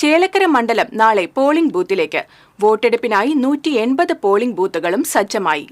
ചേലക്കര മണ്ഡലം നാളെ പോളിംഗ് ബൂത്തിലേക്ക്. വോട്ടെടുപ്പിനായി നൂറ്റി എൺപത് പോളിംഗ് ബൂത്തുകളും സജ്ജമായി.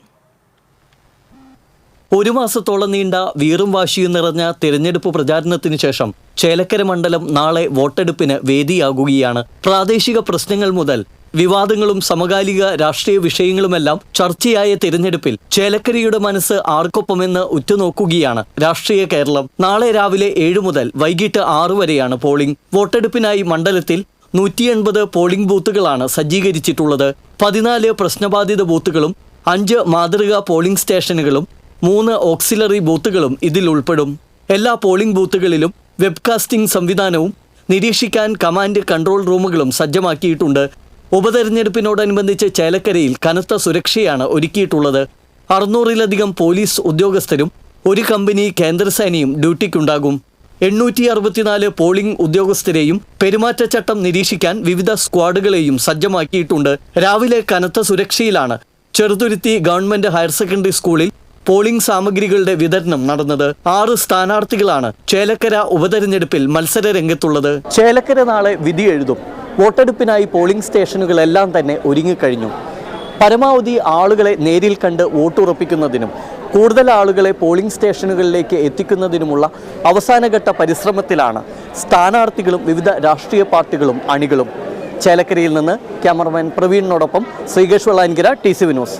ഒരു മാസത്തോളം നീണ്ട വീറും വാശിയും നിറഞ്ഞ തിരഞ്ഞെടുപ്പ് പ്രചാരണത്തിന് ശേഷം ചേലക്കര മണ്ഡലം നാളെ വോട്ടെടുപ്പിന് വേദിയാകുകയാണ് പ്രാദേശിക പ്രശ്നങ്ങൾ മുതൽ വിവാദങ്ങളും സമകാലിക രാഷ്ട്രീയ വിഷയങ്ങളുമെല്ലാം ചർച്ചയായ തിരഞ്ഞെടുപ്പിൽ ചേലക്കരിയുടെ മനസ്സ് ആർക്കൊപ്പമെന്ന് ഉറ്റുനോക്കുകയാണ് രാഷ്ട്രീയ കേരളം. നാളെ രാവിലെ ഏഴ് മുതൽ വൈകിട്ട് ആറു വരെയാണ് പോളിംഗ്. വോട്ടെടുപ്പിനായി മണ്ഡലത്തിൽ നൂറ്റി എൺപത് പോളിംഗ് ബൂത്തുകളാണ് സജ്ജീകരിച്ചിട്ടുള്ളത്. പതിനാല് പ്രശ്നബാധിത ബൂത്തുകളും അഞ്ച് മാതൃകാ പോളിംഗ് സ്റ്റേഷനുകളും മൂന്ന് ഓക്സിലറി ബൂത്തുകളും ഇതിൽ ഉൾപ്പെടും. എല്ലാ പോളിംഗ് ബൂത്തുകളിലും വെബ്കാസ്റ്റിംഗ് സംവിധാനവും നിരീക്ഷിക്കാൻ കമാൻഡ് കൺട്രോൾ റൂമുകളും സജ്ജമാക്കിയിട്ടുണ്ട്. ഉപതെരഞ്ഞെടുപ്പിനോടനുബന്ധിച്ച് ചേലക്കരയിൽ കനത്ത സുരക്ഷയാണ് ഒരുക്കിയിട്ടുള്ളത്. അറുന്നൂറിലധികം പോലീസ് ഉദ്യോഗസ്ഥരും ഒരു കമ്പനി കേന്ദ്രസേനയും ഡ്യൂട്ടിക്കുണ്ടാകും. എണ്ണൂറ്റി അറുപത്തിനാല് പോളിംഗ് ഉദ്യോഗസ്ഥരെയും പെരുമാറ്റച്ചട്ടം നിരീക്ഷിക്കാൻ വിവിധ സ്ക്വാഡുകളെയും സജ്ജമാക്കിയിട്ടുണ്ട്. രാവിലെ കനത്ത സുരക്ഷയിലാണ് ചെറുതുരുത്തി ഗവൺമെന്റ് ഹയർ സെക്കൻഡറി സ്കൂളിൽ പോളിംഗ് സാമഗ്രികളുടെ വിതരണം നടന്നത്. ആറ് സ്ഥാനാർത്ഥികളാണ് ചേലക്കര ഉപതെരഞ്ഞെടുപ്പിൽ മത്സര രംഗത്തുള്ളത് ചേലക്കര നാളെ വിധി എഴുതും. വോട്ടെടുപ്പിനായി പോളിംഗ് സ്റ്റേഷനുകളെല്ലാം തന്നെ ഒരുങ്ങിക്കഴിഞ്ഞു. പരമാവധി ആളുകളെ നേരിൽ കണ്ട് വോട്ടുറപ്പിക്കുന്നതിനും കൂടുതൽ ആളുകളെ പോളിംഗ് സ്റ്റേഷനുകളിലേക്ക് എത്തിക്കുന്നതിനുമുള്ള അവസാനഘട്ട പരിശ്രമത്തിലാണ് സ്ഥാനാർത്ഥികളും വിവിധ രാഷ്ട്രീയ പാർട്ടികളും അണികളും. ചേലക്കരയിൽ നിന്ന് ക്യാമറമാൻ പ്രവീണിനോടൊപ്പം ശ്രീകേഷ് വള്ളാൻകിര ടി സി വിനോസ്